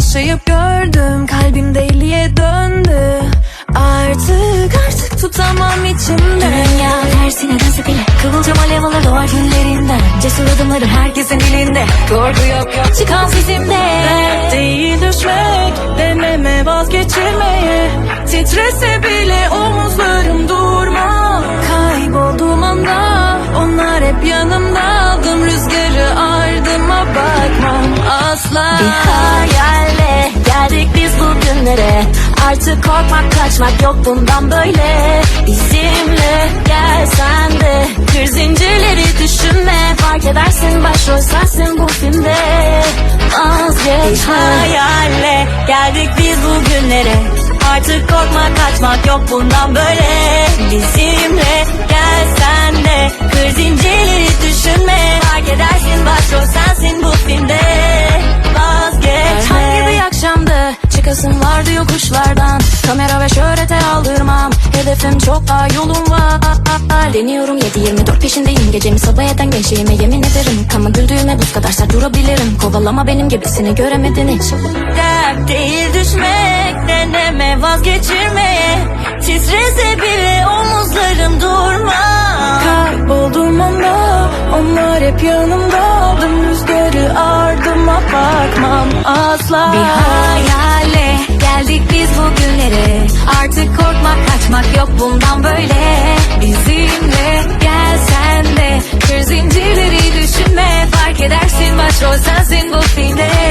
yaşayıp gördüm. Kalbim deliye döndü. Artık artık tutamam içimde. Dünya tersine dönse bile Kıvılcım alev alır doğar günlerinden. Cesur adımları herkesin dilinde Korku yok yok çıkan sesimde Dert değil düşmek Deneme vazgeçirmeye Titrese bile asla. Bir hayalle geldik biz bugünlere Artık korkmak kaçmak yok bundan böyle. Bizimle gel sen de. Kır zincirleri düşünme. Fark edersin başrol sensin bu filmde. Vazgeç hayalle geldik biz bugünlere Artık korkmak kaçmak yok bundan böyle. Bizimle gel sen de. Kır zincirleri Yokuşlardan Kamera ve şöhrete aldırmam. Hedefim çok daha yolum var. Deniyorum 7-24 peşindeyim. Gecemi sabah eden gençliğime yemin ederim. Kama güldüğüme buz kadar sert durabilirim. Kovalama benim gibisini göremedin hiç. Dert değil düşmek Deneme vazgeçirmeye. Titrese bile omuzlarım durma. Kaybolduğum anda Onlar hep yanımda. Aldım rüzgarı ardıma bakmam. Asla. Bir hayale geldik biz bugünlere Artık korkmak kaçmak yok bundan böyle. Bizimle gel sen de. Kır zincirleri düşünme Fark edersin başrol sensin bu filmde.